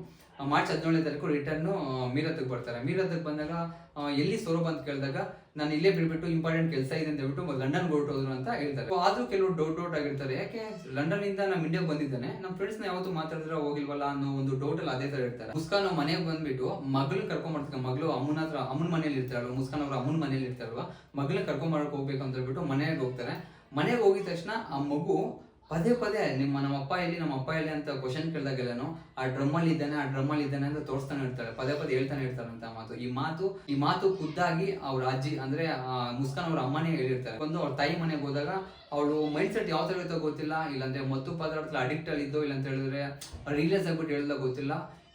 ಮಾರ್ಚ್ ಹದಿನೇಳನೇ ತಾರೀಕು ರಿಟರ್ನ್ ಮೀರತ್ಗೆ ಬರ್ತಾರೆ. ಮೀರತ್ಗೆ ಬಂದಾಗ ಎಲ್ಲಿ ಸೌರಭ್ ಅಂತ ಕೇಳಿದಾಗ, ನಾನು ಇಲ್ಲೇ ಬಿಡ್ಬಿಟ್ಟು ಇಂಪಾರ್ಟೆಂಟ್ ಕೆಲಸ ಇದೆ ಅಂತ ಹೇಳ್ಬಿಟ್ಟು ಲಂಡನ್ ಹೊರಟೋದ್ರು ಅಂತ ಹೇಳ್ತಾರೆ. ಆದರೂ ಕೆಲವು ಡೌಟ್ ಡೌಟ್ ಆಗಿರ್ತಾರೆ. ಯಾಕೆ? ಲಂಡನ್ ಇಂದ ನಮ್ಮ ಇಂಡಿಯಾಗೆ ಬಂದಿದ್ದಾನೆ. ನಮ್ಮ ಫ್ರೆಂಡ್ಸ್ನ ಯಾವತ್ತೂ ಮಾತಾಡಿದ್ರೆ ಹೋಗಿಲ್ವಲ್ಲ ಅನ್ನೋ ಒಂದು ಡೌಟ್ ಅಲ್ಲಿ ಅದೇ ತರ ಇರ್ತಾರೆ. ಮುಸ್ಕಾನ್ ಮನೆಗೆ ಬಂದ್ಬಿಟ್ಟು ಮಗಳು ಕರ್ಕೊಂಡ್ ಬರ್ತಾರೆ ಮಗಳು ಅಮ್ಮನ ಹತ್ರ ಅಮ್ಮನ ಮನೇಲಿ ಇರ್ತಾರಲ್ವ? ಮುಸ್ಕಾನ್ ಅವ್ರ ಅಮ್ಮನ ಮನೇಲಿ ಇರ್ತಾರಲ್ವ? ಮಗಳನ್ನ ಕರ್ಕೊಂಡ್ ಹೋಗ್ಬೇಕು ಅಂತ ಹೇಳ್ಬಿಟ್ಟು ಮನೆಗೆ ಹೋಗ್ತಾರೆ. ಮನೆಗೆ ಹೋಗಿದ ತಕ್ಷಣ ಆ ಮಗು ಪದೇ ಪದೇ ನಿಮ್ಮ ನಮ್ಮ ಅಪ್ಪ ಎಲ್ಲಿ ನಮ್ಮ ಅಪ್ಪ ಎಲ್ಲಿ ಅಂತ ಕ್ವಶನ್ ಕೇಳಿದಾಗೆಲ್ಲನೂ, ಆ ಡ್ರಮ್ ಅಲ್ಲಿ ಇದ್ದಾನೆ, ಆ ಡ್ರಮ್ ಅಲ್ಲಿ ಇದ್ದಾನೆ ಅಂತ ತೋರಿಸ್ತಾನೆ ಇರ್ತಾರೆ, ಪದೇ ಪದೇ ಹೇಳ್ತಾನೆ ಇರ್ತಾರೆ ಅಂತ ಮಾತು. ಈ ಮಾತು ಈ ಮಾತು ಖುದ್ದಾಗಿ ಅವ್ರ ಅಜ್ಜಿ, ಅಂದ್ರೆ ಮುಸ್ಕಾನ್ ಅವ್ರ ಅಮ್ಮನೇ ಹೇಳಿರ್ತಾರೆ. ಒಂದು ಅವ್ರ ತಾಯಿ ಮನೆಗೆ ಹೋದಾಗ ಅವಳು ಮೈಂಡ್ ಸೆಟ್ ಯಾವ ಥರ ಇರುತ್ತೋ ಗೊತ್ತಿಲ್ಲ, ಇಲ್ಲಾಂದ್ರೆ ಮತ್ತು ಪದಾರ್ಥ ಅಡಿಕ್ಟ್ ಅಲ್ಲಿ ಇದ್ದೋ ಇಲ್ಲ ಅಂತ ಹೇಳಿದ್ರೆ ರಿಲೀಸ್ ಆಗ್ಬಿಟ್ಟು ಹೇಳ್ದ ಗೊತ್ತಿಲ್ಲ.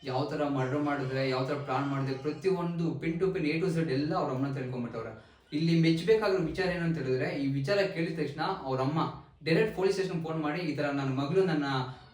ಯಾವ ಥರ ಮರ್ಡರ್ ಮಾಡಿದ್ರೆ, ಯಾವ ಥರ ಪ್ಲಾನ್ ಮಾಡಿದ್ರೆ ಪ್ರತಿಯೊಂದು pin to pin A to Z ಎಲ್ಲ ಅವ್ರ ಅಮ್ಮನ ತಿಳ್ಕೊಂಡ್ಬಿಟ್ಟವ್ರೆ. ಇಲ್ಲಿ ಮೆಚ್ಚಬೇಕಾಗಿರೋ ವಿಚಾರ ಏನಂತ ಹೇಳಿದ್ರೆ, ಈ ವಿಚಾರ ಕೇಳಿದ ತಕ್ಷಣ ಅವ್ರ ಅಮ್ಮ ಡೈರೆಕ್ಟ್ ಪೊಲೀಸ್ ಸ್ಟೇಷನ್ ಫೋನ್ ಮಾಡಿ ಈ ತರ ನನ್ನ ಮಗಳು ನನ್ನ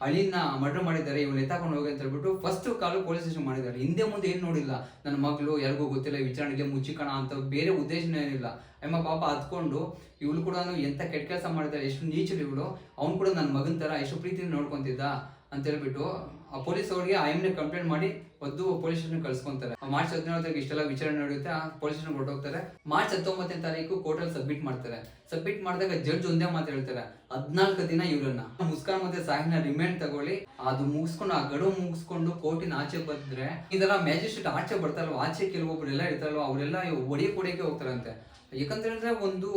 ಅಳಿನ ಮರ್ಡರ್ ಮಾಡಿದ್ದಾರೆ, ಇವ್ನು ಎತ್ತಾಕೊಂಡು ಹೋಗಿ ಅಂತ ಹೇಳ್ಬಿಟ್ಟು ಫಸ್ಟ್ ಕಾಲು ಪೊಲೀಸ್ ಸ್ಟೇಷನ್ ಮಾಡಿದ್ದಾರೆ. ಹಿಂದೆ ಮುಂದೆ ಏನು ನೋಡಿಲ್ಲ. ನನ್ನ ಮಗಳು ಯಾರಿಗೂ ಗೊತ್ತಿಲ್ಲ ವಿಚಾರಣೆಗೆ ಮುಚ್ಚಿಕೋಣ ಅಂತ ಬೇರೆ ಉದ್ದೇಶನೇ ಏನಿಲ್ಲ. ಅಮ್ಮ ಪಾಪ ಹತ್ಕೊಂಡು ಇವಳು ಕೂಡ ಎಂತ ಕೆಟ್ಟ ಕೆಲಸ ಮಾಡಿದ್ದಾರೆ ಎಷ್ಟು ನೀಚರು ಇವಳು. ಅವ್ನು ಕೂಡ ನನ್ನ ಮಗನ ತರ, ಎಷ್ಟು ಪ್ರೀತಿ ನೋಡ್ಕೊಂತಿದ್ದ ಅಂತ ಹೇಳ್ಬಿಟ್ಟು ಆ ಪೊಲೀಸ್ ಅವ್ರಿಗೆ ಆ ಕಂಪ್ಲೇಂಟ್ ಮಾಡಿ ಒದ್ದು ಪೊಲೀಸ್ ಸ್ಟೇಷನ್ ಕಳ್ಸ್ಕೊಂತಾರೆ. ಮಾರ್ಚ್ ಹದಿನೇಳು ತಾರೀಕು ಇಷ್ಟೆಲ್ಲ ವಿಚಾರಣೆ ನಡೆಯುತ್ತೆ, ಆ ಪೊಲೀಸ್ ಸ್ಟೇಷನ್ ಹೊರಟೋಗ್ತಾರೆ. ಮಾರ್ಚ್ ಹತ್ತೊಂಬತ್ತನೇ ತಾರೀಕು ಕೋರ್ಟಲ್ಲಿ ಸಬ್ಮಿಟ್ ಮಾಡ್ತಾರೆ. ಸಬ್ಮಿಟ್ ಮಾಡಿದಾಗ ಜಡ್ಜ್ ಒಂದೇ ಮಾತು ಹೇಳ್ತಾರೆ, ಹದ್ನಾಲ್ಕು ದಿನ ಇವರನ್ನ. ಮುಸ್ಕಾನ್ ಮತ್ತೆ ಸಾಹಿನ ರಿಮೈಂಡ್ ತಗೊಳ್ಳಿ. ಅದು ಮುಗಿಸ್ಕೊಂಡು, ಆ ಗಡುವು ಮುಗಿಸ್ಕೊಂಡು ಕೋರ್ಟಿನ ಆಚೆ ಬಂದ್ರೆ, ಇದೆಲ್ಲ ಮ್ಯಾಜಿಸ್ಟ್ರೇಟ್ ಆಚೆ ಬರ್ತಾರಲ್ವ? ಆಚೆ ಕೆಲವೊಬ್ರು ಎಲ್ಲ ಇರ್ತಾರಲ್ವ? ಅವರೆಲ್ಲ ಒಡೆಯಕ್ಕೆ ಹೊಡೆಯಕ್ಕೆ ಹೋಗ್ತಾರಂತೆ. ಯಾಕಂತ ಹೇಳಿದ್ರೆ ಒಂದು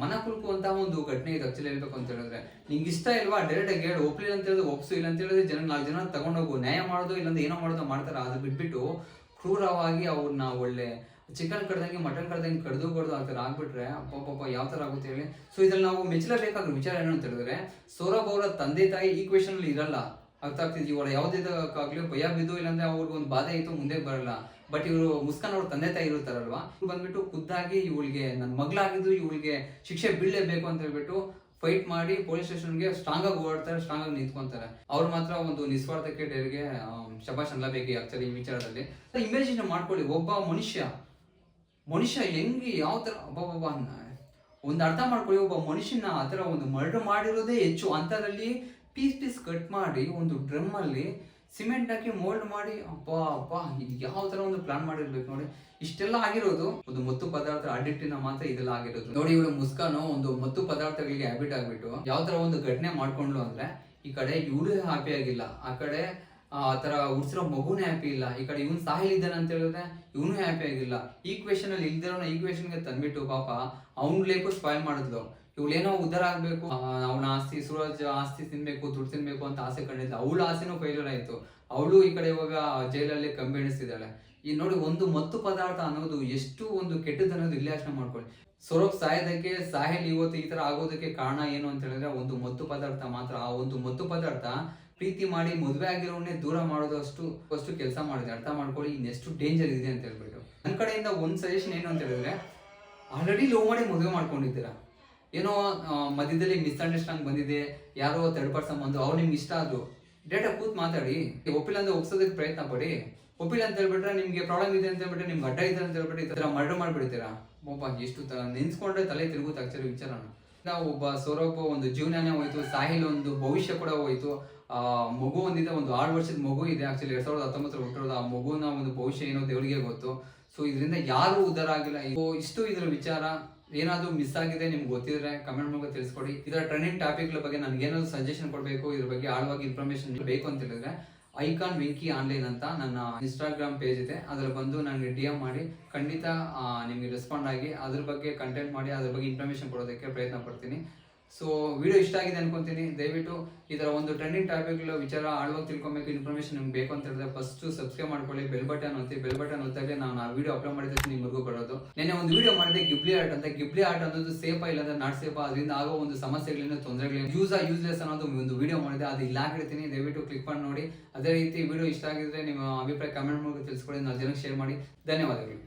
ಮನ ಕುಲ್ಕುವಂತಹ ಒಂದು ಘಟನೆ ಇದೆ ಆಕ್ಚುಲಿ ಹೇಳ್ಬೇಕು ಅಂತ ಹೇಳಿದ್ರೆ. ನಿಂಗೆ ಇಷ್ಟ ಇಲ್ವಾ? ಡೈರೆಕ್ಟ್ ಆಗಿ ಹೇಳಿ. ಒಪ್ಲಿಲ್ಲ ಅಂತ ಹೇಳಿದ್ರೆ ಒಪ್ಸು. ಇಲ್ಲ ಅಂತ ಹೇಳಿದ್ರೆ ಜನ ನಾಲ್ಕು ಜನ ತಗೊಂಡೋಗು ನ್ಯಾಯ ಮಾಡೋದು ಇಲ್ಲಾಂದ್ರೆ ಏನೋ ಮಾಡೋದು ಮಾಡ್ತಾರೆ. ಅದು ಬಿಟ್ಬಿಟ್ಟು ಕ್ರೂರವಾಗಿ ಅವ್ರನ್ನ ಒಳ್ಳೆ ಚಿಕನ್ ಕಡ್ದಂಗೆ ಮಟನ್ ಕಡ್ದಂಗೆ ಕಡ್ದು ಕಡ್ದು ಆ ಥರ ಆಗ್ಬಿಟ್ರೆ ಅಪ್ಪ ಪಾಪ ಯಾವ ಥರ ಆಗುತ್ತೆ ಹೇಳಿ. ಸೊ ಇದ್ರಲ್ಲಿ ನಾವು ಮೆಚ್ಚಲೇಬೇಕಾದ್ರೆ ವಿಚಾರ ಏನು ಅಂತ ಹೇಳಿದ್ರೆ, ಸೌರಭ್ ಅವರ ತಂದೆ ತಾಯಿ ಈ ಕ್ವೆಶನ್ ಅಲ್ಲಿ ಇರಲ್ಲ. ಅರ್ಥ ಆಗ್ತಿದ್ವಿ ಇವಾಗ ಯಾವ್ದಾಗ್ಲಿ ಭಯ ಬಿದ್ದು ಇಲ್ಲಾಂದ್ರೆ ಅವ್ರಿಗೆ ಒಂದು ಬಾಧೆ ಇತ್ತು, ಮುಂದೆ ಬರಲ್ಲ. ಬಟ್ ಇವರು ಮುಸ್ಕಾನ್ ಅವ್ರ ತಂದೆ ತಾಯಿ ಇರುತ್ತಾರಲ್ವಾ? ಇವ್ರು ಬಂದ್ಬಿಟ್ಟು ಖುದ್ದಾಗಿ ಇವಳಿಗೆ ನನ್ನ ಮಗಳಾಗಿದ್ದು ಇವಳಿಗೆ ಶಿಕ್ಷೆ ಬೀಳಲೇಬೇಕು ಅಂತ ಹೇಳ್ಬಿಟ್ಟು ಫೈಟ್ ಮಾಡಿ ಪೊಲೀಸ್ ಸ್ಟೇಷನ್ಗೆ ಸ್ಟ್ರಾಂಗ್ ಆಗಿ ಓಡಾಡ್ತಾರೆ ಸ್ಟ್ರಾಂಗ್ ಆಗಿ ನಿಂತ್ಕೊಂತಾರೆ. ಅವ್ರು ಮಾತ್ರ ಒಂದು ನಿಸ್ವಾರ್ಥಕ್ಕೆ ಡೇರಿಗೆ ಶಬಾಷ್ ಅನ್ಲಬೇಕು ಆಕ್ಚುಲಿ ಈ ವಿಚಾರದಲ್ಲಿ. ಇಮೇಜಿನ್ ಮಾಡ್ಕೊಳ್ಳಿ, ಒಬ್ಬ ಮನುಷ್ಯ ಮನುಷ್ಯ ಹೆಂಗೆ ಯಾವ ತರ ಒಬ್ಬೊಬ್ಬ ಒಂದು ಅರ್ಥ ಮಾಡ್ಕೊಳ್ಳಿ, ಒಬ್ಬ ಮನುಷ್ಯನ ಆ ಥರ ಒಂದು ಮರ್ಡರ್ ಮಾಡಿರೋದೇ ಹೆಚ್ಚು. ಅಂಥದ್ರಲ್ಲಿ ಪೀಸ್ ಪೀಸ್ ಕಟ್ ಮಾಡಿ ಒಂದು ಡ್ರಮ್ ಅಲ್ಲಿ ಸಿಮೆಂಟ್ ಹಾಕಿ ಮೋಲ್ಡ್ ಮಾಡಿ ಅಪ್ಪ ಅಪ್ಪ ಇದು ಯಾವ ತರ ಒಂದು ಪ್ಲಾನ್ ಮಾಡಿರ್ಬೇಕು ನೋಡಿ. ಇಷ್ಟೆಲ್ಲ ಆಗಿರೋದು ಒಂದು ಮತ್ತು ಪದಾರ್ಥ ಅಡಿಕ್ಟಿನ ಮಾತ್ರ ಇದೆಲ್ಲ ಆಗಿರೋದು. ನೋಡಿ ಇವಳು ಮುಸ್ಕಾನು ಒಂದು ಮತ್ತು ಪದಾರ್ಥಗಳಿಗೆ ಹ್ಯಾಬಿಟ್ ಆಗ್ಬಿಟ್ಟು ಯಾವ ತರ ಒಂದು ಘಟನೆ ಮಾಡ್ಕೊಂಡ್ಲು ಅಂದ್ರೆ, ಈ ಕಡೆ ಇವಳು ಹ್ಯಾಪಿ ಆಗಿಲ್ಲ, ಆ ಕಡೆ, ಆ ತರ ಉಡ್ಸಿರೋ ಮಗುನೇ ಹ್ಯಾಪಿ ಇಲ್ಲ, ಈ ಕಡೆ ಇವನ್ ಸಾಹಿಲಿದ್ದಾನೆ ಅಂತ ಹೇಳಿದ್ರೆ ಇವನು ಹ್ಯಾಪಿ ಆಗಿಲ್ಲ. ಈ ಕ್ವೇಶನ್ ಅಲ್ಲಿ ಇಲ್ದಿರೋನ ಈ ಕ್ವೆಶನ್ಗೆ ತಂದ್ಬಿಟ್ಟು ಪಾಪ, ಅವ್ನ ಲೈಫು ಸ್ಪಾಯ್ಲ್ ಮಾಡಿದ್ಲು. ಇವಳೇನೋ ಉದ್ದಾರ ಆಗ್ಬೇಕು ಅವನ ಆಸ್ತಿ, ಸೂರಜ್ ಆಸ್ತಿ ತಿನ್ಬೇಕು, ದುಡ್ಡು ತಿನ್ಬೇಕು ಅಂತ ಆಸೆ ಕಂಡಿದ್ದೆ ಅವಳ ಆಸೆನೂ ಫೇಲ್ಯೂರ್ ಆಯ್ತು. ಅವಳು ಈ ಕಡೆ ಇವಾಗ ಜೈಲಲ್ಲಿ ಕಂಬಿ ಎಣಿಸ್ತಿದ್ದಾಳೆ. ಈ ನೋಡಿ ಒಂದು ಮತ್ತು ಪದಾರ್ಥ ಅನ್ನೋದು ಎಷ್ಟು ಒಂದು ಕೆಟ್ಟದ್ದು ಅನ್ನೋದು ಇಲ್ಲೇ ಮಾಡ್ಕೊಳ್ಳಿ. ಸೊರಬ್ ಸಾಯೋದಕ್ಕೆ, ಸಾಹಿಲ್ ಇವತ್ತು ಈ ತರ ಆಗೋದಕ್ಕೆ ಕಾರಣ ಏನು ಅಂತ ಹೇಳಿದ್ರೆ ಒಂದು ಮತ್ತು ಪದಾರ್ಥ ಮಾತ್ರ. ಆ ಒಂದು ಮತ್ತು ಪದಾರ್ಥ ಪ್ರೀತಿ ಮಾಡಿ ಮದುವೆ ಆಗಿರೋನ್ನೇ ದೂರ ಮಾಡೋದಷ್ಟು ಅಷ್ಟು ಕೆಲಸ ಮಾಡಿದೆ. ಅರ್ಥ ಮಾಡ್ಕೊಳ್ಳಿ, ಇನ್ನೆಷ್ಟು ಡೇಂಜರ್ ಇದೆ ಅಂತ ಹೇಳ್ಬಿಟ್ಟು. ನನ್ನ ಕಡೆಯಿಂದ ಒಂದು ಸಜೆಷನ್ ಏನು ಅಂತ ಹೇಳಿದ್ರೆ ಆಲ್ರೆಡಿ ಲವ್ ಮಾಡಿ ಮದುವೆ ಮಾಡ್ಕೊಂಡಿದ್ದೀರಾ? ಏನೋ ಮಧ್ಯದಲ್ಲಿ ಮಿಸ್ಅಂಡರ್ಸ್ಟ್ಯಾಂಡ್ ಬಂದಿದೆ, ಯಾರೋ ಥರ್ಡ್ ಪರ್ಸನ್ ಬಂದು ಅವ್ರು ನಿಮ್ಗೆ ಇಷ್ಟ ಆದ್ರು ಡೇಟಾ ಕೂತ್ ಮಾತಾಡಿ ಒಪ್ಪಿಲ್ಲ ಅಂದ್ರೆ ಒಪ್ಸೋದಕ್ಕೆ ಪ್ರಯತ್ನ ಪಡಿ. ಒಪ್ಪಿಲ್ಲ ಅಂತ ಹೇಳ್ಬಿಟ್ರೆ ನಿಮ್ಗೆ ಪ್ರಾಬ್ಲಮ್ ಇದೆ ಅಂತ ಹೇಳ್ಬಿಟ್ರೆ, ನಿಮ್ಗೆ ಅಡ್ಡ ಇದೆ ಅಂತ ಹೇಳ್ಬಿಟ್ಟು ಈ ಥರ ಮರ್ಡರ್ ಮಾಡ್ಬಿಡ್ತೀರಾ? ಒಬ್ಬ ಎಷ್ಟು ತ- ನೆನ್ಸ್ಕೊಂಡ್ರೆ ತಲೆ ತಿರುಗುತ್ತೆ ಆಕ್ಚುಲಿ ವಿಚಾರನ. ನಾವು ಒಬ್ಬ ಸೌರಭ, ಒಂದು ಜೀವನನೇ ಹೋಯ್ತು, ಸಾಹಿಲ್ ಒಂದು ಭವಿಷ್ಯ ಕೂಡ ಹೋಯ್ತು. ಆ, ಮಗು ಒಂದಿದೆ, ಒಂದು ಆರು ವರ್ಷದ ಮಗು ಇದೆ ಆಕ್ಚುಲಿ ಎರಡ್ ಸಾವಿರದ ಹತ್ತೊಂಬತ್ತರ ಹುಟ್ಟಿರೋದು ಆ ಮಗುನ ಒಂದು ಭವಿಷ್ಯ ಏನೋ ದೇವರಿಗೆ ಗೊತ್ತು. ಸೊ ಇದರಿಂದ ಯಾರು ಉದ್ದಾರ ಆಗಿಲ್ಲ. ಇಷ್ಟು ಇದ್ರ ವಿಚಾರ ಏನಾದ್ರು ಮಿಸ್ ಆಗಿದೆ, ನಿಮ್ಗೆ ಗೊತ್ತಿದ್ರೆ ಕಮೆಂಟ್ ಮೂಲಕ ತಿಳಿಸ್ಕೊಡಿ. ಇದರ ಟ್ರೆಂಡಿಂಗ್ ಟಾಪಿಕ್ಗಳ ಬಗ್ಗೆ ನನಗೆ ಏನಾದರೂ ಸಜೆಷನ್ ಕೊಡಬೇಕು, ಇದ್ರ ಬಗ್ಗೆ ಆಳವಾಗಿ ಇನ್ಫಾರ್ಮೇಶನ್ ಬೇಕು ಅಂತ ಹೇಳಿದ್ರೆ ಐಕಾನ್ ವೆಂಕಿ ಆನ್ಲೈನ್ ಅಂತ ನನ್ನ ಇನ್ಸ್ಟಾಗ್ರಾಮ್ ಪೇಜ್ ಇದೆ. ಅದ್ರ ಬಂದು ನನಗೆ ಡಿ ಎಂ ಮಾಡಿ, ಖಂಡಿತ ನಿಮ್ಗೆ ರೆಸ್ಪಾಂಡ್ ಆಗಿ, ಅದ್ರ ಬಗ್ಗೆ ಕಂಟೆಂಟ್ ಮಾಡಿ, ಅದ್ರ ಬಗ್ಗೆ ಇನ್ಫಾರ್ಮೇಶನ್ ಕೊಡೋದಕ್ಕೆ ಪ್ರಯತ್ನ ಪಡ್ತೀನಿ. ಸೊ ವಿಡಿಯೋ ಇಷ್ಟ ಆಗಿದೆ ಅನ್ಕೊಂತೀನಿ. ದಯವಿಟ್ಟು ಈ ಥರ ಒಂದು ಟ್ರೆಂಡಿಂಗ್ ಟಾಪಿಕ್ಗಳು ವಿಚಾರ ಆಳ್ವಾಗಿ ತಿಳ್ಕೊಬೇಕು ಇನ್ಫಾರ್ಮೇಷನ್ ನಿಮ್ಗೆ ಬೇಕು ಅಂತ ಹೇಳಿದ್ರೆ ಫಸ್ಟ್ ಸಬ್ಸ್ಕ್ರೈಬ್ ಮಾಡ್ಕೊಳ್ಳಿ ಬೆಲ್ ಬಟನ್ ಒತ್ತಿ ಬೆಲ್ ಬಟನ್ ಒತ್ತಾಗೆ ನಾನು ಆ ವಿಡಿಯೋ ಅಪ್ಲೋಡ್ ಮಾಡಿದ ನಿಮಗೂ ಬರೋದು. ನೆನೆ ಒಂದು ವಿಡಿಯೋ ಮಾಡಿದೆ ಗಿಬ್ಲಿ ಆರ್ಟ್ ಅಂತ. ಗಿಬ್ಲಿ ಆರ್ಟ್ ಅನ್ನೋದು ಸೇಫಾ ಇಲ್ಲ ಅಂದ್ರೆ ನಾಟ್ ಸೇಫಾ ಅದರಿಂದ ಆಗೋ ಒಂದು ಸಮಸ್ಯೆಗಳಿನ ತೊಂದರೆಗಳೇನು ಯೂಸ್ ಯೂಸ್ಲೆಸ್ ಅನ್ನೋದು ಒಂದು ವಿಡಿಯೋ ಮಾಡಿದೆ. ಅದು ಇಲ್ಲ ಹಾಕಿರ್ತೀನಿ ದಯವಿಟ್ಟು ಕ್ಲಿಕ್ ಮಾಡಿ, ನೋಡಿ. ಅದೇ ರೀತಿ ವಿಡಿಯೋ ಇಷ್ಟ ಆಗಿದ್ರೆ ನಿಮ್ಮ ಅಭಿಪ್ರಾಯ ಕಮೆಂಟ್ ಮೂಲಕ ತಿಳಿಸ್ಕೊಳ್ಳಿ ನಾವು ಜನಕ್ಕೆ ಶೇರ್ ಮಾಡಿ. ಧನ್ಯವಾದಗಳು.